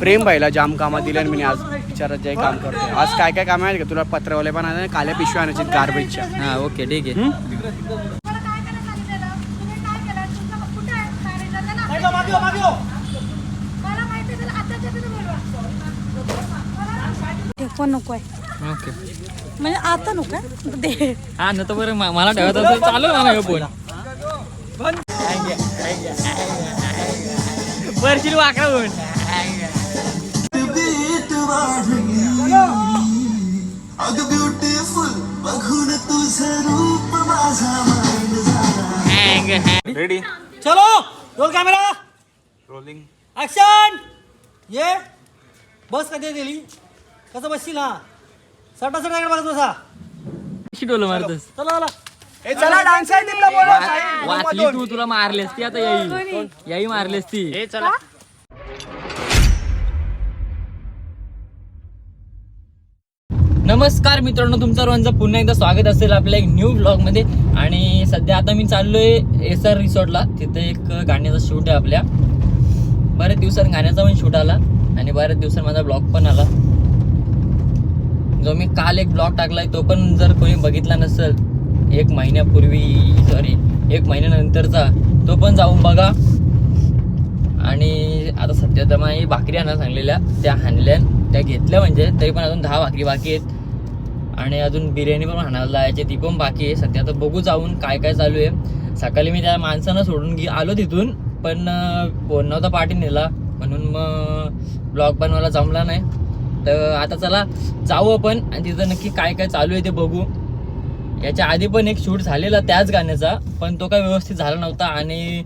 Frame पाहिला जाम कामात दिले आणि मी आज विचारत जे काम करते आज काय काय काम आहे का? तुला पत्रवाले पण आहे काल्या पिशव्या आणायची गार्बेजच्या हा ओके ठीक आहे. हं? नको ओके. म्हणजे आता नको आहे? दे. हा न तर बरं म- मला ठेवत असेल चालू आहे मला हे फोन. वरशील वाकडा अग ब्युटिफुल बघून तुझं रूप माझा माइंड झाला. रेडी चलो रोल कॅमेरा रोलिंग ऍक्शन ये बस कधी दिली कसं बसशील हा? सटा सटा बघत बसा? डोलं मारतस. चला चला. ए चला डान्स आहे. वाचली तू तुला मारली असती आता याई याई मारली असती ए चला. नमस्कार मित्रांनो तुमचं सर्वांचं पुन्हा एकदा स्वागत असेल आपल्या एक न्यू ब्लॉगमध्ये. आणि सध्या आता मी चाललोय एस आर रिसॉर्टला तिथे एक गाण्याचा शूट आहे आपल्या. बऱ्याच दिवसात गाण्याचा पण शूट आला आणि बऱ्याच दिवसात माझा ब्लॉग पण आला. जो मी काल एक ब्लॉग टाकलाय तो पण जर कोणी बघितला नसेल एक महिन्यापूर्वी सॉरी एक महिन्यानंतरचा तो पण जाऊन बघा. आणि आता सध्या तर मी भाकरी आणा सांगलेल्या त्या हाणल्या त्या घेतल्या म्हणजे तरी पण अजून दहा भाकरी बाकी आहेत. आणि अजून बिर्याणी पण म्हणायला जायची ती पण बाकी आहे. सध्या तर बघू जाऊन काय काय चालू आहे. सकाळी मी त्या माणसानं सोडून घे आलो तिथून पण फोन नव्हता पाठी नेला. म्हणून मग ब्लॉग बनवायला जमला नाही. तर आता चला जाऊ आपण आणि तिथं नक्की काय काय चालू आहे ते बघू. याच्या आधी पण एक शूट झालेला त्याच गाण्याचा पण तो काय व्यवस्थित झाला नव्हता आणि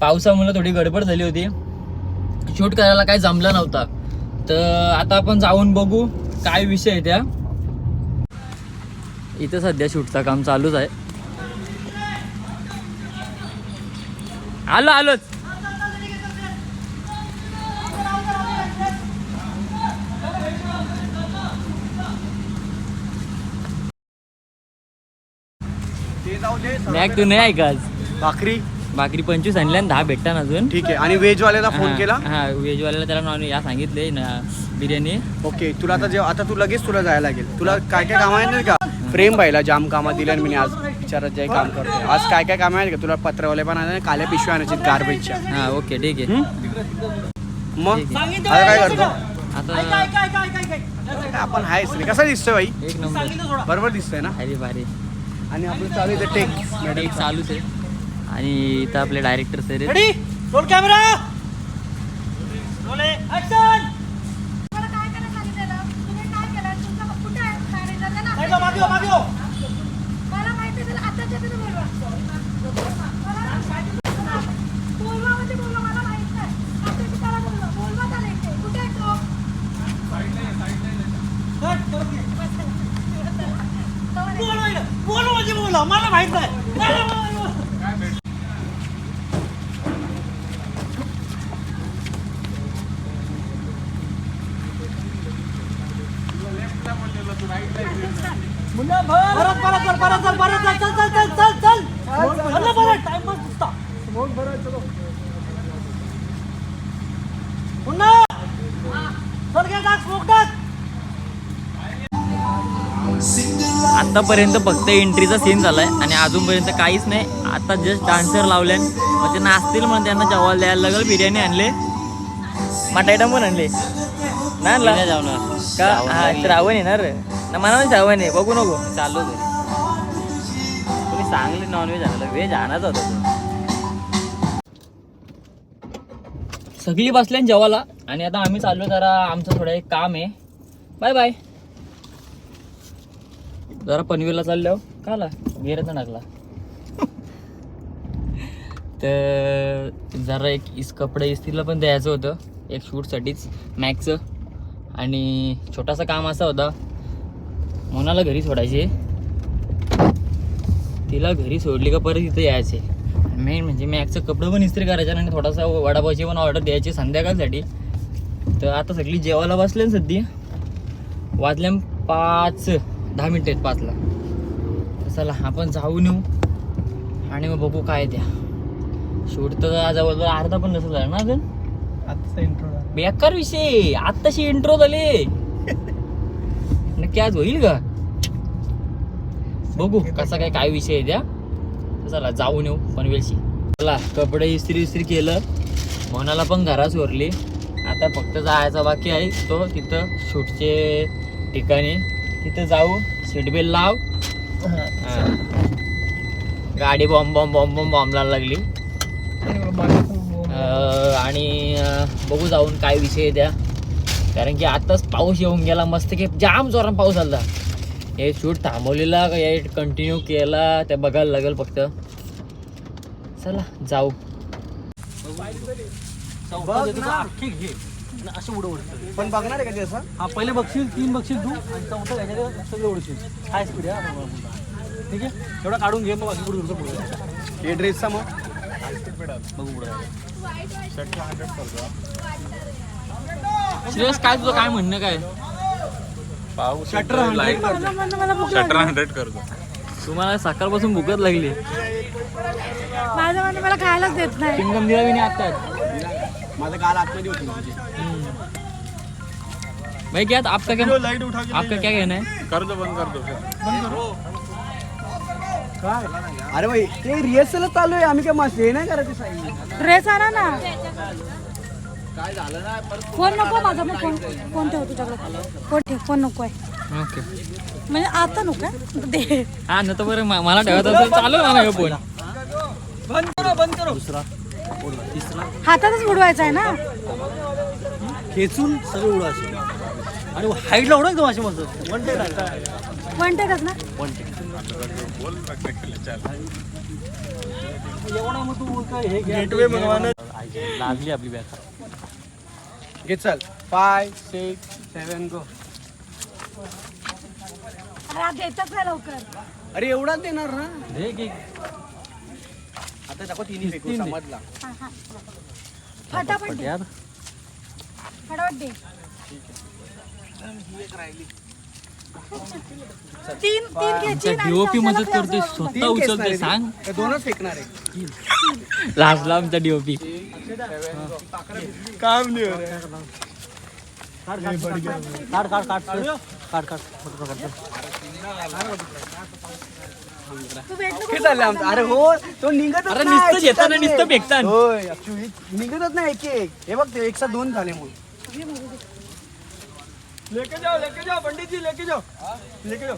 पावसामुळे थोडी गडबड झाली होती. शूट करायला काय जमला नव्हता. तर आता आपण जाऊन बघू काय विषय आहे त्या. इथं सध्या शूटचं काम चालूच आहे. आलो आलोच. ते नाही आहे का आज? भाकरी. भाकरी पंचवीस आणल्या आणि दहा भेटतात अजून. ठीक आहे. आणि व्हेज वाल्याला फोन हा, केला? हा व्हेजवाल्याला त्याला नॉन या सांगितले ना बिर्याणी. ओके तुला आता जेव्हा आता तू लगेच तुला जायला लागेल. तुला काय काय काम आहे नाही का? फ्रेम पाहिला जाम कामात दिले आणि मी आज विचारत जे काम करते आज काय काय काम आहे का? तुला पत्रवाले पण आहे काल्या पिशव्या आणायची गार्बेजच्या हा ओके ठीक आहे? मग. आता काय करतो? आता काय काय काय काय काय काय आपण आहेच रे. कसा दिसतोय भाई एक नंबर. सांगितलं थोडा बरोबर दिसतोय ना? भारी भारी. आणि आपलं चालू आहे टेक. एक चालूच आहे. आणि इथं आपले डायरेक्टर सर आहेत. Ready roll camera roll action मला काय करायला सांगितलेलं तुम्ही काय केलं तुमचं कुठे आहे मॅनेजरला ना मागे मागे हो, मागे हो. मला माहिती आहे आताच्या तिथे बोलवा बोलवा म्हणजे बोलवा मला माहीत नाही आताच्या त्याला बोलवा बोलवा त्याला इथे कुठे आहे तो कट, करून घे. तो म्हणे, बोल इकडं. बोल म्हणजे बोला मला माहीत नाही बोल, बोल, बोल. मुन्ना, परत परत चल परत चल परत चल चल चल चल चल चल. चल परत टाइम पास नुसता मुन्ना चल. घे टाक स्मोक टाक फक्त एंट्रीचा सीन झालाय आणि अजूनपर्यंत काहीच नाही. आता जस्ट डान्सर लावले मग ते नाचतील म्हणून त्यांना जेवायला द्यायला लागल बिर्याणी आणले. मटायटम पण आणले. नाही आणला. का? हा श्रावण येणार? ना मला पण श्रावण आहे. बघू नको. चालू तुम्ही चांगले नॉनव्हेज आणलं. व्हेज आणायचं होतं सगळी बसल्या जेवायला. आणि आता आम्ही चाललो जरा. आमचं थोडं एक काम आहे. बाय बाय जरा पनवेलला चालल्यावर काला? गेरच टाकला तर जरा एक इस कपडे इस्त्रीला पण द्यायचं होतं. एक शूटसाठीच. मॅक्सचं आणि छोटासा काम असा होता मोनाला घरी सोडायचे. तिला घरी सोडली का परत इथं यायचे. मेन म्हणजे मॅक्सचं कपडं पण इस्त्री करायचं आणि थोडासा वडापावची पण ऑर्डर द्यायची संध्याकाळसाठी. तर आता सगळी जेवायला बसले ना सध्या. वाजल्या पाच दहा मिनटं आहेत पाचला. तर चला आपण जाऊन येऊ आणि मग बघू काय द्या शूट तर जवळजवळ अर्धा पण नसेल ना अजून? आता इंट्रो बेकार विषय. आत्ताशी इंट्रो झाले. नक्की आज होईल का? बघू कसा काय काय विषय आहे त्या. चला जाऊन येऊ पनवेलशी. चला कपडे इस्त्री इस्त्री केलं. मोनाला पण घरात सोरली आता फक्त जायचा बाकी आहे. तो तिथं शूटचे ठिकाणी. तिथं जाऊ. सीटबेल्ट लाव. गाडी bomb bomb bomb bomb bomb लागली. आणि बघू जाऊन काय विषय त्या. कारण की आताच पाऊस येऊन गेला मस्त की जाम जोरात पाऊस आला हे शूट थांबवलेला का हे कंटिन्यू केला ते बघायला लागेल फक्त. चला जाऊ. असे उडं उडतं पण बघणार आहे का ते असं हा पहिले बघशील तीन बघशील तू आणि चौथा घ्यायच्या सगळे उडशील हाय स्पीड आहे. ठीक आहे? एवढा काढून घे मग बाकी पुढे हे ड्रेसचा मग. बघू पुढे. श्रेयस काय तुझं काय म्हणणं काय? शटर हंड्रेड शटर करतो तुम्हाला सकाळपासून भूकच लागली. माझ्या मने मला खायलाच देत नाही. चिंगम दिला मी आता माझं गाल आतमध्ये होती माझी. भाई क्या आपका क्या आपका क्या कहना है कर दो बंद कर दो. अरे भाई ते रिहर्सल चालू आहे. आम्ही काय मस्त हे नाही करायचं साई? ड्रेस आणा ना. फोन नको माझा मग फोन फोन ठेव तुझ्याकडे. फोन ठेव फोन नको आहे. ओके. म्हणजे आता नको आहे. दे. हा न तर बरं म- मला ठेवायचं असेल चालू ना हे फोन. बंद करो बंद करो. दुसरा हातातच बुडवायचा आहे ना? खेचून सगळे उडायचे आणि हाईटला उडा एकदम असे मस्त? वन टेक वन टेकच ना? वन टेक लागली आपली बॅग घे चल. फाय सिक्स सेवन गो देतच लवकर. अरे एवढाच देणार ना? हे घे आता दाखव तिन्ही फेकू तीन दे. समजला. हा, हा. फटाफट दे. यार फटाफट दे. तीन तीन घ्यायची आणि डीओपी मदत करते फ्लावर स्वतः तीन उचलते खेचणार आहे सांग ती. दोनच फेकणार आहे. लाजला आमचा डीओपी काम नाही काढ काढ काढ काढ. काढ काढ काढ फोटो काढ तू भेटलो हे चाललंय आमचं? अरे हो तो निघतच अरे नाही, नुसतं घेताना चितात नुसतं नाही. फेकतान. होय actually निघतच नाही एक एक. हे बघ ते एकसा दोन झाले मग लेके जाओ लेके जाओ पंडित जी लेके जाओ। लेके जाओ।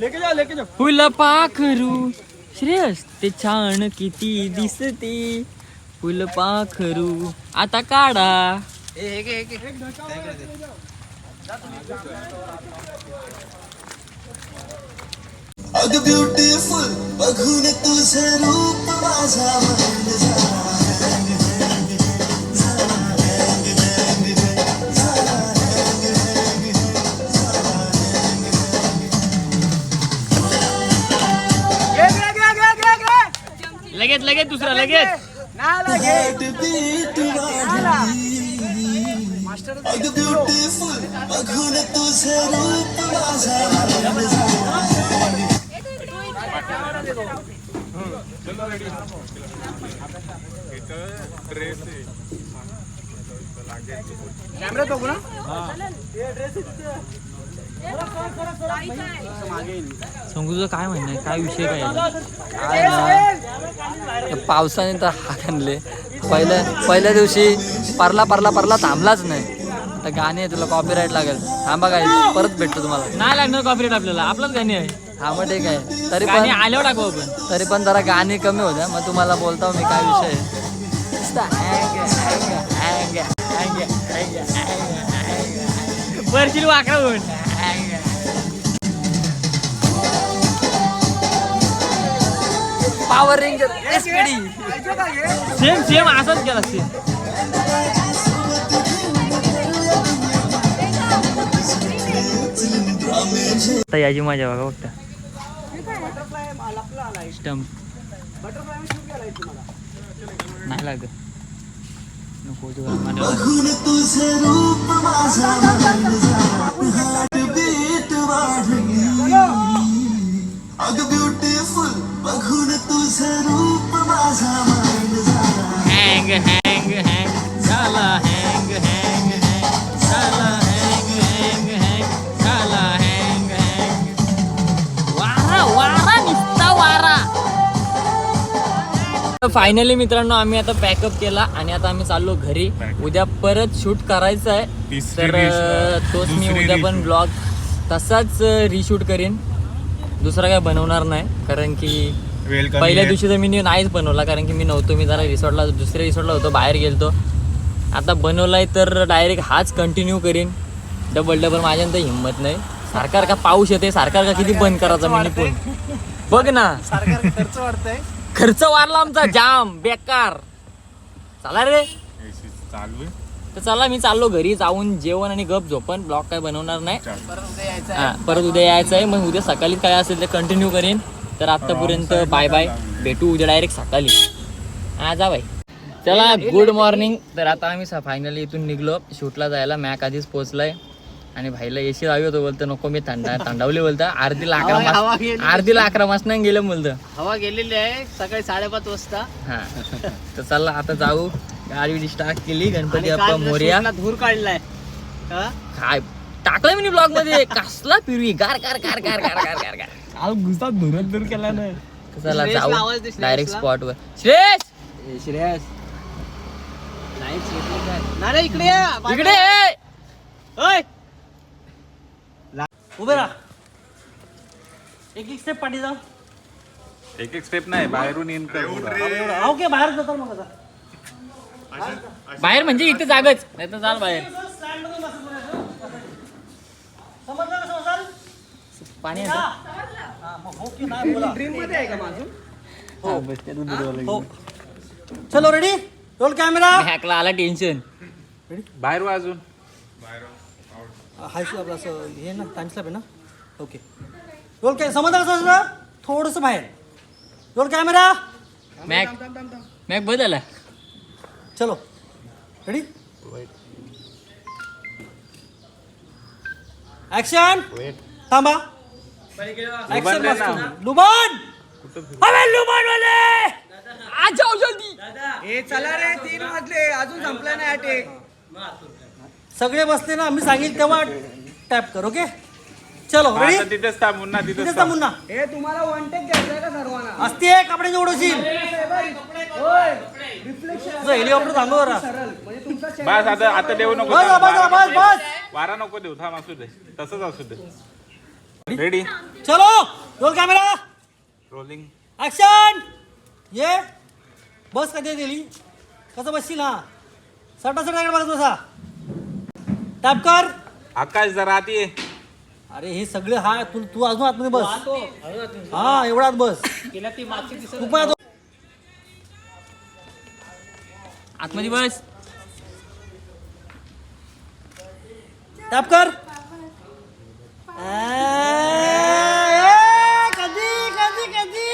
लेके जाओ लेके जाओ। फुल पाखरू श्रेयस ते छान किती दिसते। फुल पाखरू आता काढा। अग ब्युटिफुल बघून तुझं रूप माझा ड्रेस आहे कॅमेरा बघू ना सांगू तुझं काय म्हणणं आहे? काय विषय काय? काय पावसाने तर हात आणले. पहिल्या पहिल्या दिवशी परला परला परला थांबलाच नाही. तर गाणी आहे तुला कॉपीराईट लागेल. थांबा काय परत भेटतो तुम्हाला. नाही लागणार कॉपीराईट आपल्याला. आपलंच गाणी आहे. हा मग ठीक आहे. तरी पण आल्यावर टाकू आपण. तरी पण जरा गाणी कमी होत्या. मग तुम्हाला बोलतो मी काय विषय आहे. नुसतं hang, hang, hang, hang, hang, hang, hang. वरची वाकडा power ranger SPD same same असाच केला सेम आता याची मजा बघा फक्त. स्टंप नाही लागत. नको अग बघून रूप माझा माइंड झाला हँग हँग हँग झाला हँग हँग हँग झाला हँग हँग हँग झाला हँग हँग वारा वारा निस्ता वारा. फायनली मित्रांनो आम्ही आता पॅकअप केला आणि आता आम्ही चाललो घरी. उद्या परत शूट करायचं आहे तर तोच मी उद्या पण ब्लॉग तसाच रिशूट करीन. दुसरा काय बनवणार नाही कारण की पहिल्या दिवशी तर मी नाहीच बनवला कारण की मी नव्हतो मी जरा रिसॉर्टला दुसऱ्या रिसॉर्टला होतो बाहेर गेलतो. आता बनवलाय तर डायरेक्ट हाच कंटिन्यू करीन. डबल डबल माझ्यानंतर हिंमत नाही. सरकार का पाऊस येते सरकार का किती बंद करायचा मी पण बघ ना. खर्च वाढतंय? खर्च वाढला आमचा जाम बेकार. चला रे. चालू तर चला मी चाललो घरी जाऊन जेवण आणि गप झोपण ब्लॉग काय बनवणार नाही. हा परत उद्या यायचं आहे. मग उद्या सकाळी काय असेल ते कंटिन्यू करीन. तर आतापर्यंत बाय बाय भेटू उद्या डायरेक्ट सकाळी. हा जा बाय चला गुड मॉर्निंग तर आता आम्ही फायनली इथून निघलो. शूटला जायला मॅक आधीच पोहोचलाय. आणि भाईला एसी लावी होतो बोलतो नको मी थंडा थंडावली बोलतं. अर्धीला अकरा मास अर्धीला अकरा मासनं गेलं बोलतं. हवा गेलेली आहे. सकाळी साडेपाच वाजता. हा. तर चला आता जाऊ. गाडी स्टार्ट केली. गणपती बाप्पा मोर्या. धूर काढलाय? हा? काय टाकलं मी ब्लॉगमध्ये? कसला पिरवी? गार गार गार गार गार गार गार गार. घुसा धुरत धूर केला ना श्रेयसला जाऊ. डायरेक्ट स्पॉट वर. श्रेयस! श्रेयस. नाही इकडे या. इकडे ये. ओय. उभे राहा. एक एक स्टेप पाठी जा एक एक स्टेप नाही बाहेरून इन कर. ओके बाहेर जातो मग आता. बाहेर म्हणजे इथे जागच. नाही तर चाल बाहेर? पाणी. चलो रेडी रोल कॅमेरा हॅकला आला टेन्शन बाहेर वाजून हाय स्लॅब असं हे ना टाइम स्लॅब आहे ना? ओके रोल कॅ समजलं का समजलं? थोडंसं बाहेर. रोल कॅमेरा मॅक मॅक बदल. चलो. रेडी ऍक्शन थांबा. ऍक्शन. लुबान अबे लुबान! वाले आज जाऊ जल्दी ए चला रे तीन वाजले. अजून संपला नाही अटेक सगळे बसले ना मी सांगेल तेव्हा टॅप कर ओके चलो आता रेडी तिथेच थांबून ना तिथे तिथेच थांबून ना ए तुम्हाला वन टेक घ्यायचंय का सर्वांना? असते कपडे उडवशील हेलिकॉप्टर थांबव जरा. म्हणजे तुमचा बस आता आता देऊ नको बस थांब, बस वारा बस नको बस. देऊ. वारा नको देऊ थांब असू दे. तसंच असू दे. रेडी चलो रोल कॅमेरा रोलिंग ऍक्शन ये बस कधी दिली कसं बसशील हा? सटा सटा बघत बसा. टॅप कर. आकाश जरा आत ये. अरे हे सगळे हा तू तू अजून आतमध्ये बस. हा एवढाच बस. तू पण आत- आतमध्ये बस. टॅप कर. ए, कधी कधी कधी?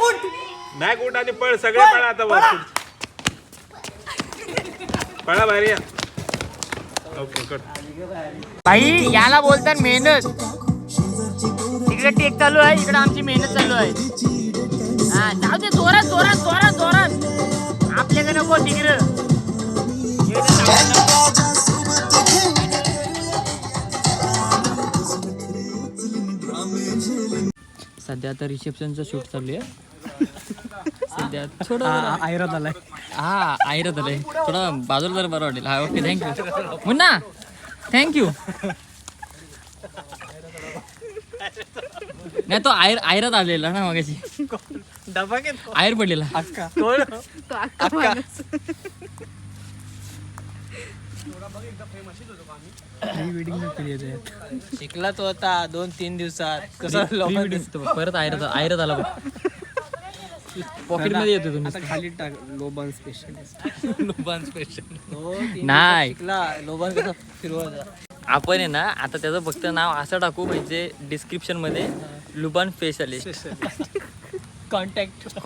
उठ. बॅग उठ आणि पळ सगळे पळा आता पळा. वर पळा बाहेर या. ओके कट भाई याला बोलतात मेहनत. इकडे टेक चालू आहे इकडे आमची मेहनत चालू आहे. हा जाऊ दे जोरात जोरात जोरात जोरात. आपल्याकडे नको तिकडं. सध्या आता रिसेप्शनचं शूट चालू आहे. सध्या थोडं आयरात आलाय हा आयरत आलंय थोडं बाजूला जर बरं वाटेल. हा ओके थँक्यू मुन्ना थँक्यू नाही तो आयर आयरत आलेला ना मगाशी. डबा आयर पडलेला. शिकला तो आता दोन तीन दिवसात कसं परत आयरत आयरत आला मध्ये येतो तुम्ही खाली टाक लोबान स्पेशल लोबान स्पेशल नाही. शिकला. लोबान कसं फिरवायचा? आपण आहे ना आता त्याचं फक्त नाव असं टाकू म्हणजे डिस्क्रिप्शनमध्ये लुबान स्पेशलिस्ट कॉन्टॅक्ट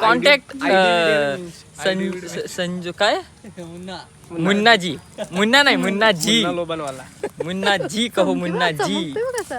कॉन्टॅक्ट संजू काय? मुन्ना जी मुन्ना नाही मुन्ना जी लोबान वाला मुन्ना जी कहो मुन्ना जी कसा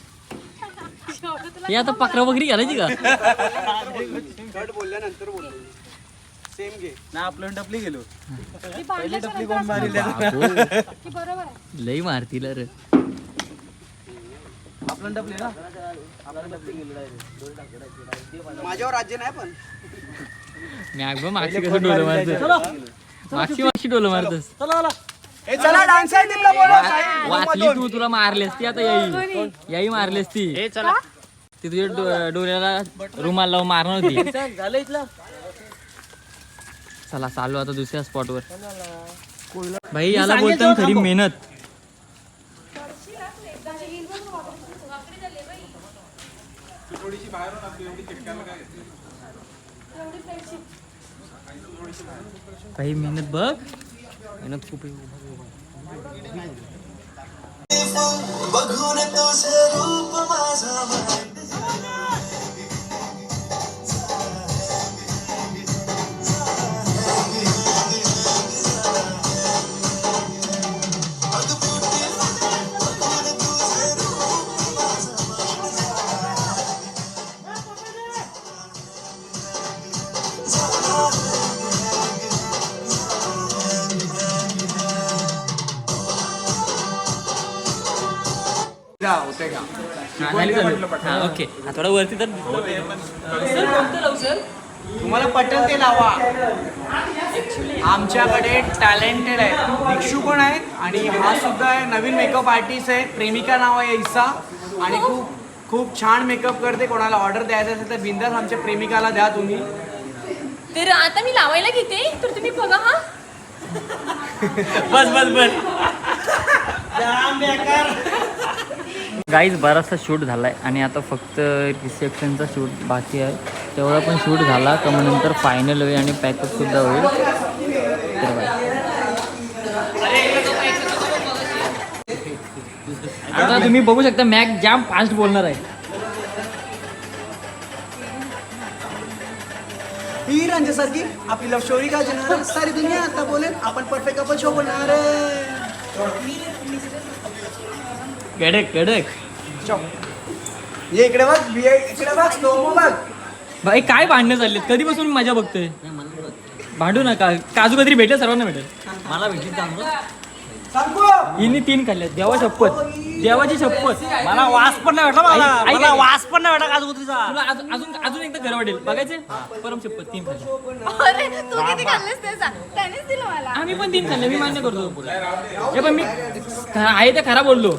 हे आता पकरा बकरी घालायची का? बोलल्यानंतर बोललो सेम घे. ना आपलं टपली गेलो. ती बांधल्याच्या नंतर असं की बरोबर आहे. लई मारतील रे आपलं ना? माझ्यावर राज्य नाही पण. मॅग मागची कसं डोलं मारत मागची मागची डोलं मारतस. चला चला. ए चला डान्स आहे टीमला बोलवा. वाचली तू तुला मारलीस ती आता याई. याई मारलीस ती. ती तुझ्या डो- डोळ्याला रुमाल लावून मारणार होती. झालं इथलं. चला चालू आता दुसऱ्या स्पॉटवर भाई याला बोलतो खरी मेहनत. काही मेहनत बघ. मेहनत खूप आहे. बघून तुझे रूप माझा हा. हा, ओके. हा, थोडा वरती तर सर कोणतं लावू सर? तुम्हाला पटेल ते लावा. आमच्याकडे टॅलेंटेड आहे दिक्षू पण आहे आणि हा सुद्धा आहे नवीन मेकअप आर्टिस्ट आहे. प्रेमिका नाव आहे इसा. आणि खूप खूप छान मेकअप करते. कोणाला ऑर्डर द्यायचं असेल तर बिंदास आमच्या प्रेमिकाला द्या तुम्ही. तर आता मी लावायला घेते. तर तुम्ही बघा हा. बस बस बस. गाईज बराचसा शूट झाला आहे आणि आता फक्त रिसेप्शनचा शूट बाकी आहे. तेवढा पण शूट झाला का मग नंतर फायनल होईल आणि पॅकअपसुद्धा होईल. तर बाय आता तुम्ही बघू शकता मॅक जाम फास्ट बोलणार आहे. ही रंजसारखी आपली लव्ह स्टोरी का सारी दुनिया आता बोलेल आपण परफेक्ट कपल शो बनणार आहे. कडक कडक. ये इकडे बघ बी- इकडे बघ स्लो बघ. भाई काय भांडणं चाललेत? कधीपासून मी मजा बघतोय? भांडू नका. काजू कतरी भेटेल? सर्वांना भेटेल. मला भेटेल सांगू? हिने तीन खाल्ले देवा शपथ. देवाची शपथ. मला वास पण नाही भेटला मला. ऐक- मला. वास पण नाही भेटला काजूकुत्रीचा तुला अजून अजून अजून एकदा घर वाटेल. बघायचे? परम शपथ तीन खाल्ले अरे तू किती खाल्लेस ते सांग त्यानेच दिलं मला. आम्ही पण तीन खाल्ले मी मान्य करतो हे पण मी आहे ते खरा बोललो.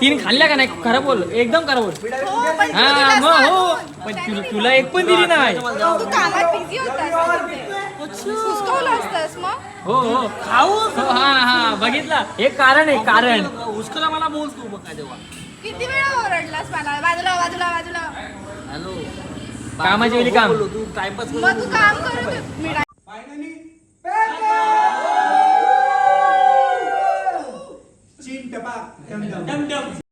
तीन खाल्ल्या का नाही? खरा बोललो एकदम खरा बोल. हो हा मग हो. पण तुला- तुला एक पण दिली नाही. तू कामात बिझी होतास. सुस्कवलं असतास मग? हो हो. खाऊ? हा हा बघितला. हे कारण आहे कारण. उस्कला मला बोल तू मग काय तेव्हा. किती वेळा ओरडलास मला? बाजूला बाजूला बाजूला. हॅलो. कामाच्या वेळी काम. तू. टाइमपास मग तू काम करत मी फायनली Các!